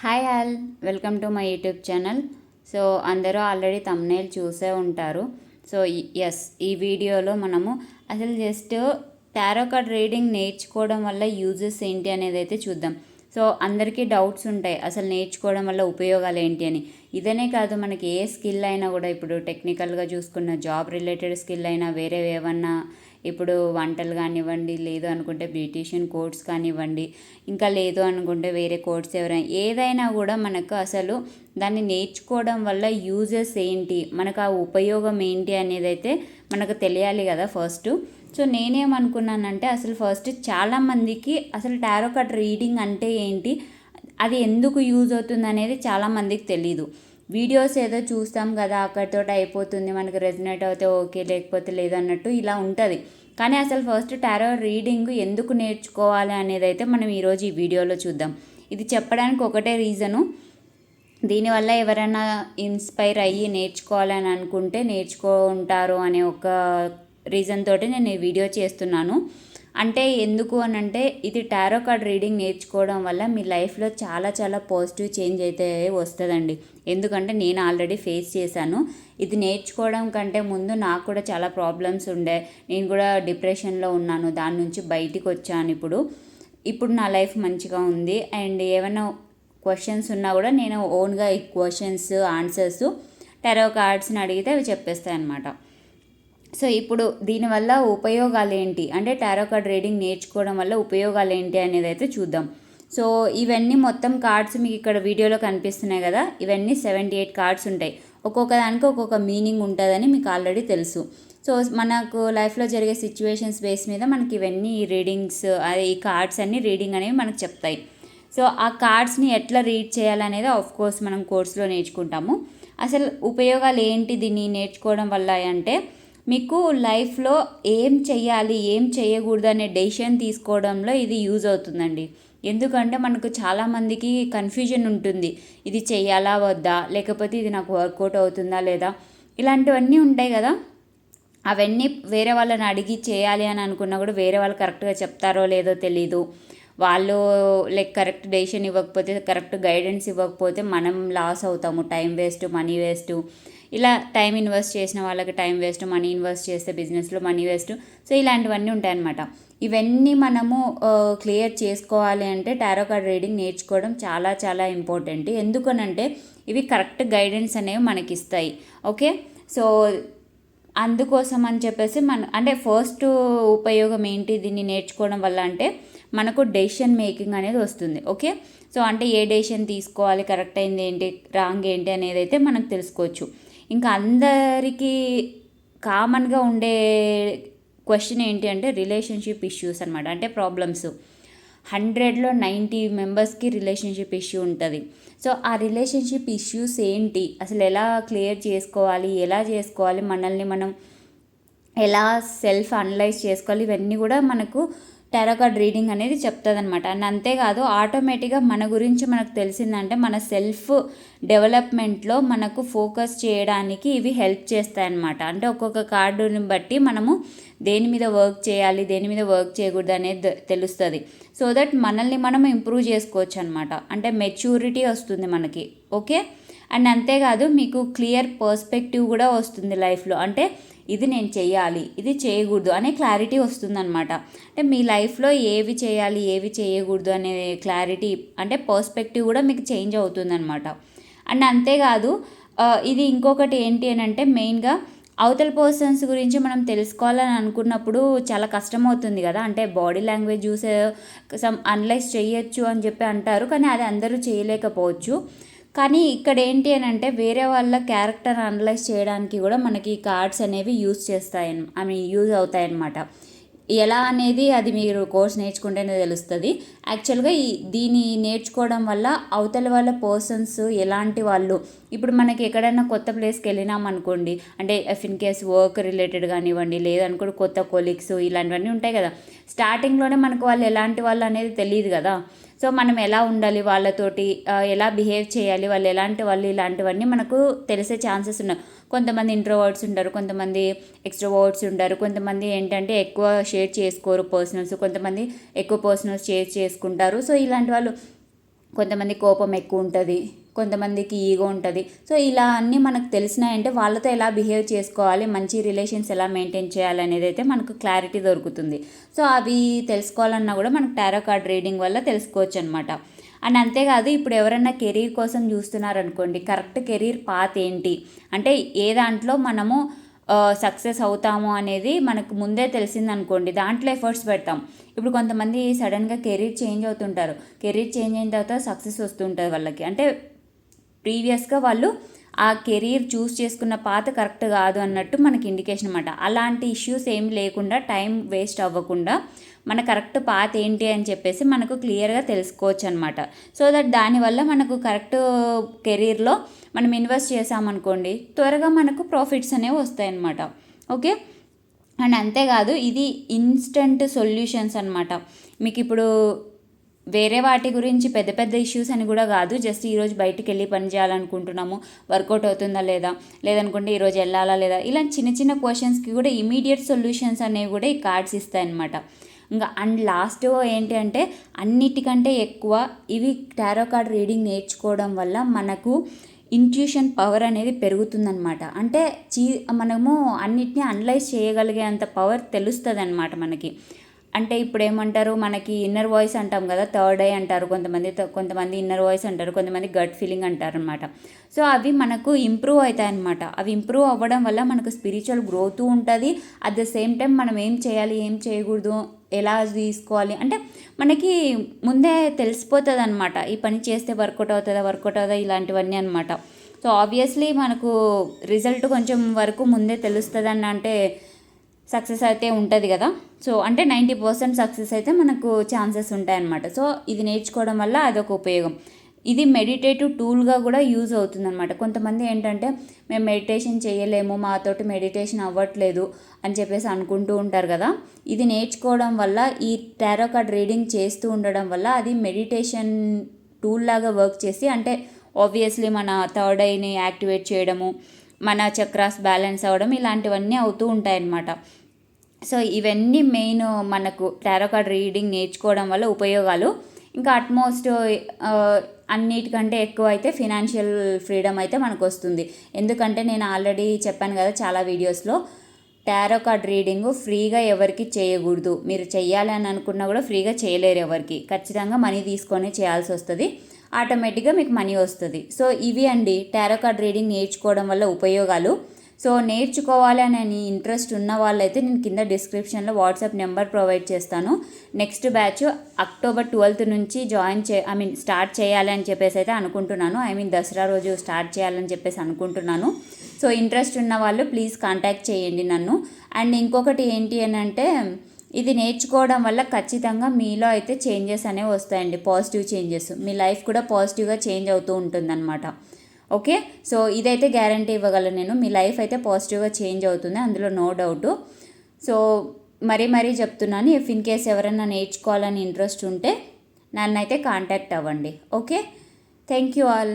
Hi all welcome to my YouTube channel. So అందరూ already thumbnail చూసే ఉంటారు. So yes ఈ వీడియోలో మనము అసలు జస్ట్ టారో కార్డ్ రీడింగ్ నేర్చుకోవడం వల్ల యూజెస్ ఏంటి అనేది అయితే చూద్దాం. సో అందరికీ డౌట్స్ ఉంటాయి. అసలు నేర్చుకోవడం వల్ల ఉపయోగాలు ఏంటి అని. ఇదనే కాదు మనకి ఏ స్కిల్ అయినా కూడా ఇప్పుడు టెక్నికల్గా చూసుకున్న జాబ్ రిలేటెడ్ స్కిల్ అయినా వేరే ఏమన్నా ఇప్పుడు వంటలు కానివ్వండి లేదు అనుకుంటే బ్యూటీషియన్ కోర్స్ కానివ్వండి ఇంకా లేదు అనుకుంటే వేరే కోర్స్ ఎవరైనా ఏదైనా కూడా మనకు అసలు దాన్ని నేర్చుకోవడం వల్ల యూజెస్ ఏంటి మనకు ఆ ఉపయోగం ఏంటి అనేది అయితే మనకు తెలియాలి కదా ఫస్ట్. సో నేనేమనుకున్నానంటే అసలు ఫస్ట్ చాలామందికి అసలు టారో కార్డ్ రీడింగ్ అంటే ఏంటి? అది ఎందుకు యూజ్ అవుతుంది అనేది చాలామందికి తెలీదు. వీడియోస్ ఏదో చూస్తాం కదా అక్కడితో అయిపోతుంది మనకు రెజినేట్ అవుతే ఓకే లేకపోతే లేదన్నట్టు ఇలా ఉంటుంది. కానీ అసలు ఫస్ట్ టారో రీడింగ్ ఎందుకు నేర్చుకోవాలి అనేది అయితే మనం ఈరోజు ఈ వీడియోలో చూద్దాం. ఇది చెప్పడానికి ఒకటే రీజను. దీనివల్ల ఎవరైనా ఇన్స్పైర్ అయ్యి నేర్చుకోవాలని అనుకుంటే నేర్చుకుంటారు అనే ఒక రీజన్ తోటి నేను ఈ వీడియో చేస్తున్నాను. అంటే ఎందుకు అని అంటే ఇది టారో కార్డ్ రీడింగ్ నేర్చుకోవడం వల్ల మీ లైఫ్లో చాలా చాలా పాజిటివ్ చేంజ్ అయితే వస్తుందండి. ఎందుకంటే నేను ఆల్రెడీ ఫేస్ చేశాను. ఇది నేర్చుకోవడం కంటే ముందు నాకు కూడా చాలా ప్రాబ్లమ్స్ ఉండే. నేను కూడా డిప్రెషన్లో ఉన్నాను. దాని నుంచి బయటికి వచ్చాను ఇప్పుడు. ఇప్పుడు నా లైఫ్ మంచిగా ఉంది. అండ్ ఏమైనా క్వశ్చన్స్ ఉన్నా కూడా నేను ఓన్గా ఈ క్వశ్చన్స్ ఆన్సర్స్ టెరో కార్డ్స్ని అడిగితే అవి చెప్పేస్తాయి అన్నమాట. సో ఇప్పుడు దీనివల్ల ఉపయోగాలు ఏంటి అంటే టారో కార్డ్ రీడింగ్ నేర్చుకోవడం వల్ల ఉపయోగాలు ఏంటి అనేది అయితే చూద్దాం. సో ఇవన్నీ మొత్తం కార్డ్స్ మీకు ఇక్కడ వీడియోలో కనిపిస్తున్నాయి కదా ఇవన్నీ సెవెంటీ ఎయిట్ కార్డ్స్ ఉంటాయి. ఒక్కొక్క దానికి ఒక్కొక్క మీనింగ్ ఉంటుందని మీకు ఆల్రెడీ తెలుసు. సో మనకు లైఫ్లో జరిగే సిచ్యువేషన్స్ బేస్ మీద మనకి ఇవన్నీ రీడింగ్స్ ఈ కార్డ్స్ అన్ని రీడింగ్ అనేవి మనకు చెప్తాయి. సో ఆ కార్డ్స్ని ఎట్లా రీడ్ చేయాలనేది ఆఫ్ కోర్స్ మనం కోర్సులో నేర్చుకుంటాము. అసలు ఉపయోగాలు ఏంటి దీన్ని నేర్చుకోవడం వల్ల అంటే మీకు లైఫ్లో ఏం చేయాలి ఏం చేయకూడదు అనే డెసిషన్ తీసుకోవడంలో ఇది యూజ్ అవుతుందండి. ఎందుకంటే మనకు చాలామందికి కన్ఫ్యూజన్ ఉంటుంది. ఇది చేయాలా వద్దా? లేకపోతే ఇది నాకు వర్కౌట్ అవుతుందా లేదా? ఇలాంటివన్నీ ఉంటాయి కదా. అవన్నీ వేరే వాళ్ళని అడిగి చేయాలి అని అనుకున్నా కూడా వేరే వాళ్ళు కరెక్ట్గా చెప్తారో లేదో తెలీదు. వాళ్ళు లైక్ కరెక్ట్ డెసిషన్ ఇవ్వకపోతే కరెక్ట్ గైడెన్స్ ఇవ్వకపోతే మనం లాస్ అవుతాము. Time waste money waste. ఇలా టైం ఇన్వెస్ట్ చేసిన వాళ్ళకి టైం వేస్ట్ మనీ ఇన్వెస్ట్ చేస్తే బిజినెస్లో మనీ వేస్ట్. సో ఇలాంటివన్నీ ఉంటాయన్నమాట. ఇవన్నీ మనము క్లియర్ చేసుకోవాలి అంటే టారో కార్డ్ రీడింగ్ నేర్చుకోవడం చాలా చాలా ఇంపార్టెంట్. ఎందుకనంటే ఇవి కరెక్ట్ గైడెన్స్ అనేవి మనకి ఇస్తాయి ఓకే? సో అందుకోసం అని చెప్పేసి మన అంటే ఫస్ట్ ఉపయోగం ఏంటి దీన్ని నేర్చుకోవడం వల్ల అంటే మనకు డెసిషన్ మేకింగ్ అనేది వస్తుంది. ఓకే? సో అంటే ఏ డెసిషన్ తీసుకోవాలి కరెక్ట్ అయింది ఏంటి రాంగ్ ఏంటి అనేది అయితే మనకు తెలుసుకోవచ్చు. ఇంకా అందరికీ కామన్గా ఉండే క్వశ్చన్ ఏంటి అంటే రిలేషన్షిప్ ఇష్యూస్ అనమాట అంటే ప్రాబ్లమ్స్. హండ్రెడ్లో నైంటీ మెంబర్స్కి రిలేషన్షిప్ ఇష్యూ ఉంటుంది. సో ఆ రిలేషన్షిప్ ఇష్యూస్ ఏంటి? అసలు ఎలా క్లియర్ చేసుకోవాలి? ఎలా చేసుకోవాలి? మనల్ని మనం ఎలా సెల్ఫ్ అనలైజ్ చేసుకోవాలి? ఇవన్నీ కూడా మనకు టారోకార్డ్ రీడింగ్ అనేది చెప్తుంది అనమాట అండ్ అంతేకాదు ఆటోమేటిక్గా మన గురించి మనకు తెలిసిందంటే మన సెల్ఫ్ డెవలప్మెంట్లో మనకు ఫోకస్ చేయడానికి ఇవి హెల్ప్ చేస్తాయి అనమాట అంటే ఒక్కొక్క కార్డుని బట్టి మనము దేని మీద వర్క్ చేయాలి దేని మీద వర్క్ చేయకూడదు అనేది తెలుస్తుంది. సో దట్ మనల్ని మనం ఇంప్రూవ్ చేసుకోవచ్చు అనమాట అంటే మెచ్యూరిటీ వస్తుంది మనకి ఓకే? అండ్ అంతేకాదు మీకు క్లియర్ పర్స్పెక్టివ్ కూడా వస్తుంది లైఫ్లో. అంటే ఇది నేను చేయాలి ఇది చేయకూడదు అనే క్లారిటీ వస్తుందన్నమాట. అంటే మీ లైఫ్లో ఏవి చేయాలి ఏవి చేయకూడదు అనే క్లారిటీ అంటే పర్స్పెక్టివ్ కూడా మీకు చేంజ్ అవుతుందన్నమాట. అండ్ అంతేకాదు ఇది ఇంకొకటి ఏంటి అని అంటే మెయిన్గా అవతల పర్సన్స్ గురించి మనం తెలుసుకోవాలని అనుకున్నప్పుడు చాలా కష్టమవుతుంది కదా. అంటే బాడీ లాంగ్వేజ్ చూసే సమ్ అనలైజ్ చేయొచ్చు అని చెప్పి అంటారు కానీ అది అందరూ చేయలేకపోవచ్చు. కానీ ఇక్కడ ఏంటి అని అంటే వేరే వాళ్ళ క్యారెక్టర్ అనలైజ్ చేయడానికి కూడా మనకి ఈ కార్డ్స్ అనేవి యూజ్ చేస్తాయి ఐ మీన్ యూజ్ అవుతాయి అన్నమాట ఎలా అనేది అది మీరు కోర్స్ నేర్చుకుంటేనే తెలుస్తుంది. యాక్చువల్గా ఈ దీన్ని నేర్చుకోవడం వల్ల అవతల వాళ్ళ పర్సన్స్ ఎలాంటి వాళ్ళు ఇప్పుడు మనకి ఎక్కడైనా కొత్త ప్లేస్కి వెళ్ళినాం అనుకోండి అంటే if in case work related కానివ్వండి లేదనుకోండి కొత్త కొలీగ్స్ ఇలాంటివన్నీ ఉంటాయి కదా. స్టార్టింగ్లోనే మనకు వాళ్ళు ఎలాంటి వాళ్ళు అనేది తెలియదు కదా. సో మనం ఎలా ఉండాలి వాళ్ళతోటి ఎలా బిహేవ్ చేయాలి వాళ్ళు ఎలాంటి వాళ్ళు ఇలాంటివన్నీ మనకు తెలిసే ఛాన్సెస్ ఉన్నాయి. కొంతమంది ఇంట్రోవర్డ్స్ ఉంటారు కొంతమంది ఎక్స్ట్రోవర్డ్స్ ఉంటారు కొంతమంది ఏంటంటే ఎక్కువ షేర్ చేసుకోరు పర్సనల్స్ కొంతమంది ఎక్కువ పర్సనల్స్ షేర్ చేసుకుంటారు. సో ఇలాంటి వాళ్ళు కొంతమంది కోపం ఎక్కువ ఉంటుంది. కొంతమందికి ఈగో ఉంటుంది. సో ఇలా అన్నీ మనకు తెలిసినాయంటే వాళ్ళతో ఎలా బిహేవ్ చేసుకోవాలి మంచి రిలేషన్స్ ఎలా మెయింటైన్ చేయాలి అనేది అయితే మనకు క్లారిటీ దొరుకుతుంది. సో అవి తెలుసుకోవాలన్నా కూడా మనకు టారో కార్డ్ రీడింగ్ వల్ల తెలుసుకోవచ్చు అనమాట అండ్ అంతేకాదు ఇప్పుడు ఎవరైనా కెరీర్ కోసం చూస్తున్నారనుకోండి కరెక్ట్ కెరీర్ పాత్ ఏంటి? అంటే ఏ దాంట్లో మనము సక్సెస్ అవుతాము అనేది మనకు ముందే తెలిసిందనుకోండి దాంట్లో ఎఫర్ట్స్ పెడతాం. ఇప్పుడు కొంతమంది సడన్గా కెరీర్ చేంజ్ అవుతుంటారు. కెరీర్ చేంజ్ అయిన తర్వాత సక్సెస్ వస్తుంటుంది వాళ్ళకి. అంటే ప్రీవియస్గా వాళ్ళు ఆ కెరీర్ చూస్ చేసుకున్న పాత కరెక్ట్ కాదు అన్నట్టు మనకి ఇండికేషన్ అనమాట అలాంటి ఇష్యూస్ ఏమి లేకుండా టైం వేస్ట్ అవ్వకుండా మన కరెక్ట్ పాత ఏంటి అని చెప్పేసి మనకు క్లియర్గా తెలుసుకోవచ్చు అనమాట సో దట్ దానివల్ల మనకు కరెక్ట్ కెరీర్లో మనం ఇన్వెస్ట్ చేసామనుకోండి త్వరగా మనకు ప్రాఫిట్స్ అనేవి వస్తాయన్నమాట. ఓకే? అండ్ అంతేకాదు ఇది ఇన్స్టంట్ సొల్యూషన్స్ అనమాట మీకు ఇప్పుడు వేరే వాటి గురించి పెద్ద పెద్ద ఇష్యూస్ అని కూడా కాదు. జస్ట్ ఈరోజు బయటికి వెళ్ళి పని చేయాలనుకుంటున్నాము. వర్కౌట్ అవుతుందా లేదా? లేదనుకుంటే ఈరోజు వెళ్ళాలా లేదా? ఇలా చిన్న చిన్న క్వశ్చన్స్కి కూడా ఇమీడియట్ సొల్యూషన్స్ అనేవి కూడా ఈ కార్డ్స్ ఇస్తాయన్నమాట. ఇంకా అండ్ లాస్ట్ ఏంటి అంటే అన్నిటికంటే ఎక్కువ ఇవి టారో కార్డ్ రీడింగ్ నేర్చుకోవడం వల్ల మనకు ఇంట్యూషన్ పవర్ అనేది పెరుగుతుందనమాట అంటే చీ మనము అన్నిటినీ అనలైజ్ చేయగలిగే అంత పవర్ తెలుస్తుంది అనమాట మనకి. అంటే ఇప్పుడు ఏమంటారు మనకి ఇన్నర్ వాయిస్ అంటాం కదా థర్డ్ ఐ అంటారు కొంతమంది కొంతమంది ఇన్నర్ వాయిస్ అంటారు కొంతమంది గట్ ఫీలింగ్ అంటారు అనమాట సో అవి మనకు ఇంప్రూవ్ అవుతాయి అనమాట అవి ఇంప్రూవ్ అవ్వడం వల్ల మనకు స్పిరిచువల్ గ్రోత్ ఉంటుంది. అట్ ద సేమ్ టైం మనం ఏం చేయాలి ఏం చేయకూడదు ఎలా తీసుకోవాలి అంటే మనకి ముందే తెలిసిపోతుంది అనమాట ఈ పని చేస్తే వర్కౌట్ అవుతుందా వర్కౌట్ అవుతుందా ఇలాంటివన్నీ అనమాట సో ఆబ్వియస్లీ మనకు రిజల్ట్ కొంచెం వరకు ముందే తెలుస్తుంది అని అంటే సక్సెస్ అయితే ఉంటుంది కదా. సో అంటే నైంటీ పర్సెంట్ సక్సెస్ అయితే మనకు ఛాన్సెస్ ఉంటాయన్నమాట. సో ఇది నేర్చుకోవడం వల్ల అదొక ఉపయోగం. ఇది మెడిటేటివ్ టూల్గా కూడా యూజ్ అవుతుందన్నమాట. కొంతమంది ఏంటంటే మేము మెడిటేషన్ చేయలేము మాతోటి మెడిటేషన్ అవ్వట్లేదు అని చెప్పేసి అనుకుంటూ ఉంటారు కదా. ఇది నేర్చుకోవడం వల్ల ఈ టారో కార్డ్ రీడింగ్ చేస్తూ ఉండడం వల్ల అది మెడిటేషన్ టూల్ లాగా వర్క్ చేసి అంటే ఆబ్వియస్లీ మన థర్డ్ ఐని యాక్టివేట్ చేయడము మన చక్రాస్ బ్యాలెన్స్ అవ్వడం ఇలాంటివన్నీ అవుతూ ఉంటాయన్నమాట. సో ఇవన్నీ మెయిన్ మనకు టారో కార్డ్ రీడింగ్ నేర్చుకోవడం వల్ల ఉపయోగాలు. ఇంకా అట్మోస్ట్ అన్నిటికంటే ఎక్కువ అయితే ఫినాన్షియల్ ఫ్రీడమ్ అయితే మనకు వస్తుంది ఎందుకంటే నేను ఆల్రెడీ చెప్పాను కదా చాలా వీడియోస్లో టారో కార్డ్ రీడింగ్ ఫ్రీగా ఎవరికి చేయకూడదు. మీరు చేయాలని అనుకున్నా కూడా ఫ్రీగా చేయలేరు ఎవరికి. ఖచ్చితంగా మనీ తీసుకొని చేయాల్సి వస్తుంది. ఆటోమేటిక్గా మీకు మనీ వస్తుంది. సో ఇవి అండి టారో కార్డ్ రీడింగ్ నేర్చుకోవడం వల్ల ఉపయోగాలు. సో నేర్చుకోవాలి అని ఇంట్రెస్ట్ ఉన్న వాళ్ళైతే నేను కింద డిస్క్రిప్షన్లో వాట్సాప్ నెంబర్ ప్రొవైడ్ చేస్తాను. నెక్స్ట్ బ్యాచ్ అక్టోబర్ ట్వెల్త్ నుంచి జాయిన్ చే ఐ మీన్ స్టార్ట్ చేయాలి అని చెప్పేసి అయితే అనుకుంటున్నాను. ఐ మీన్ దసరా రోజు స్టార్ట్ చేయాలని చెప్పేసి అనుకుంటున్నాను. సో ఇంట్రెస్ట్ ఉన్న వాళ్ళు ప్లీజ్ కాంటాక్ట్ చేయండి నన్ను. అండ్ ఇంకొకటి ఏంటి అని అంటే ఇది నేర్చుకోవడం వల్ల ఖచ్చితంగా మీలో అయితే చేంజెస్ అనేవి వస్తాయండి పాజిటివ్ చేంజెస్. మీ లైఫ్ కూడా పాజిటివ్గా చేంజ్ అవుతూ ఉంటుందన్నమాట. ఓకే? సో ఇదైతే గ్యారంటీ ఇవ్వగలను నేను. మీ లైఫ్ అయితే పాజిటివ్గా చేంజ్ అవుతుంది. అందులో నో డౌట్ సో మరీ మరీ చెప్తున్నాను. ఇఫ్ ఇన్ కేస్ ఎవరైనా నేర్చుకోవాలని ఇంట్రెస్ట్ ఉంటే నన్ను అయితే కాంటాక్ట్ అవ్వండి. ఓకే? Thank you all